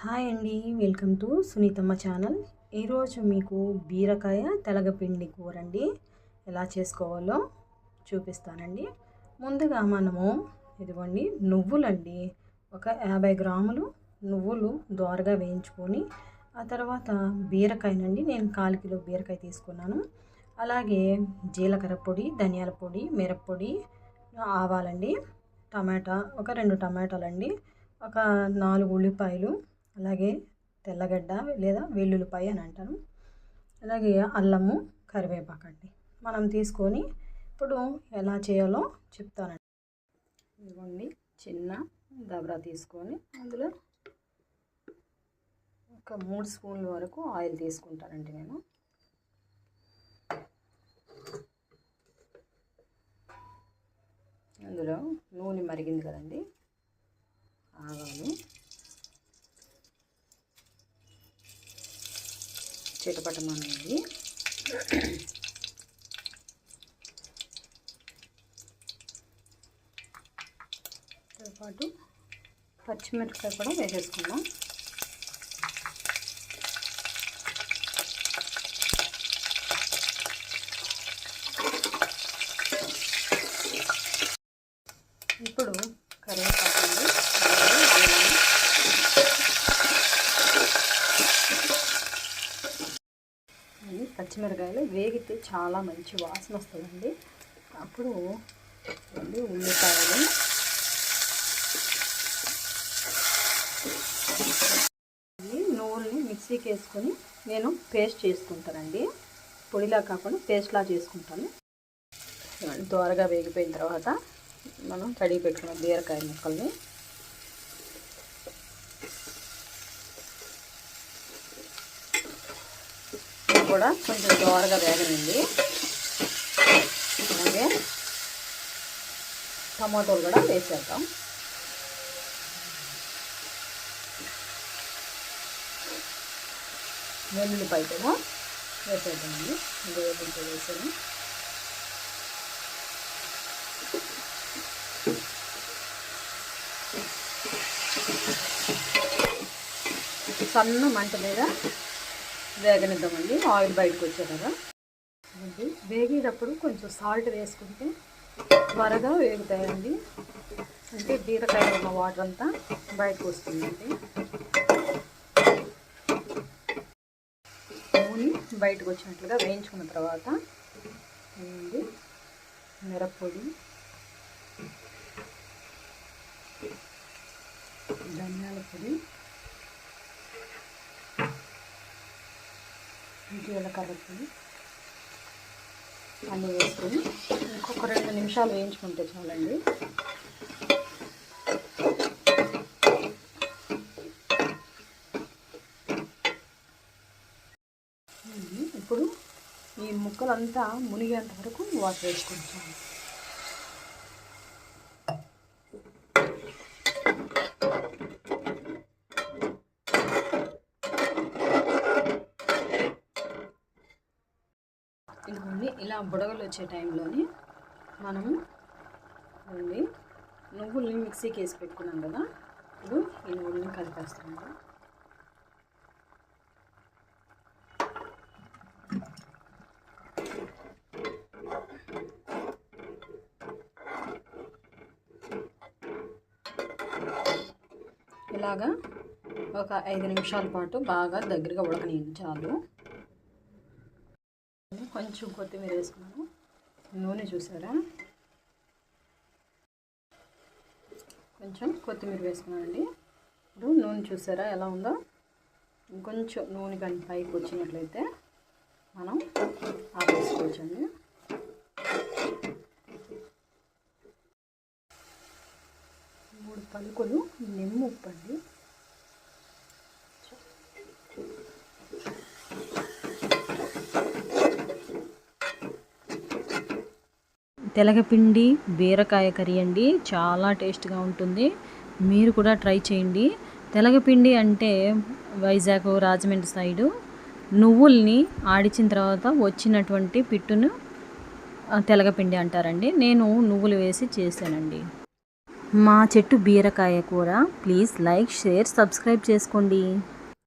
Hi అండి welcome to సునీతమ్మ channel. ఈరోజు మీకు బీరకాయ తెలగపిండి కూర అండి. ఎలా చేసుకోవాలో చూపిస్తానండి. ముందుగా మనము ఇదిగోండి నువ్వులండి. ఒక యాభై గ్రాములు నువ్వులు దోరగా వేయించుకొని ఆ తర్వాత బీరకాయనండి నేను కాలు కిలో బీరకాయ తీసుకున్నాను. అలాగే జీలకర్ర పొడి ధనియాల పొడి మిరప్పొడి ఆవాలండి టమాటా ఒక రెండు టమాటాలండి ఒక నాలుగు ఉల్లిపాయలు అలాగే తెల్లగడ్డ లేదా వెల్లుల్లిపాయ అని అంటారు. అలాగే అల్లము కరివేపాకు అండి. మనం తీసుకొని ఇప్పుడు ఎలా చేయాలో చెప్తానండి. ఇదిగోండి చిన్న దబరా తీసుకొని అందులో ఒక మూడు స్పూన్ల వరకు ఆయిల్ తీసుకుంటానండి నేను. అందులో నూనె మరిగింది కదండి. ఆవాలు. చిటపటమనేది పాటు పచ్చిమిరపకాయ కూడా వేసేసుకుందాం ఇప్పుడు కరివేపాకు అండి అలాగే పచ్చిమిరకాయలు వేగితే చాలా మంచి వాసన వస్తుందండి. అప్పుడు ఉల్లిపాయలు. నువ్వుల్ని మిక్సీకి వేసుకొని నేను పేస్ట్ చేసుకుంటానండి. పొడిలా కాకుండా పేస్ట్లా చేసుకుంటాను. దోరగా వేగిపోయిన తర్వాత మనం కడిగి పెట్టుకున్న బీరకాయ ముక్కల్ని కూడా కొంచెం దోరగా వేగనండి. అలాగే టమాటోలు కూడా వేసేద్దాం. వెల్లుల్లిపాయ కూడా వేసేద్దామండి. వెల్లుల్లిపాయ వేసాను. సన్న మంట మీద వేగనిద్దామండి. ఆయిల్ బయటకు వచ్చేలాగా. వేగేటప్పుడు కొంచెం సాల్ట్ వేసుకుంటే త్వరగా వేగుతాయండి. అంటే బీరకాయ ఉన్న వాటర్ అంతా బయటకు వస్తుందండి. నూనె బయటకు వచ్చినట్లుగా వేయించుకున్న తర్వాత మిరప్పొడి ధనియాల పొడి జీలకర్ర పొడి అన్నీ వేసుకొని ఇంకొక రెండు నిమిషాలు వేయించుకుంటే చాలండి. ఇప్పుడు ఈ ముక్కలంతా మునిగేంత వరకు వాటర్ వేసుకుంటాను ఇదిగోండి ఇలా బుడగలు వచ్చే టైంలోని మనము అండి నువ్వుల్ని మిక్సీకి వేసి పెట్టుకున్నాం కదా ఇప్పుడు ఈ నువ్వుల్ని కలిపేస్తున్నాము. ఇలాగా ఒక ఐదు నిమిషాల పాటు బాగా దగ్గరగా ఉడకనించాలు కొంచెం కొత్తిమీర వేసుకున్నాను. నూనె చూసారా? కొంచెం కొత్తిమీర వేసుకున్నానండి. ఇప్పుడు నూనె చూసారా ఎలా ఉందో? ఇంకొంచెం నూనె కానీ పైకి వచ్చినట్లయితే మనం ఆపేసుకోవచ్చండి మూడు పలుకులు నిమ్మ ఉప్పు తెలగపిండి బీరకాయ కర్రీ అండి. చాలా టేస్ట్గా ఉంటుంది. మీరు కూడా ట్రై చేయండి. తెలగపిండి అంటే వైజాగ్ రాజమండ్రి సైడు. నువ్వుల్ని ఆడిచిన తర్వాత వచ్చినటువంటి పిట్టును తెలగపిండి అంటారండి. నేను నువ్వులు వేసి చేశానండి. మా చెట్టు బీరకాయ కూర. ప్లీజ్ లైక్ షేర్ సబ్స్క్రైబ్ చేసుకోండి.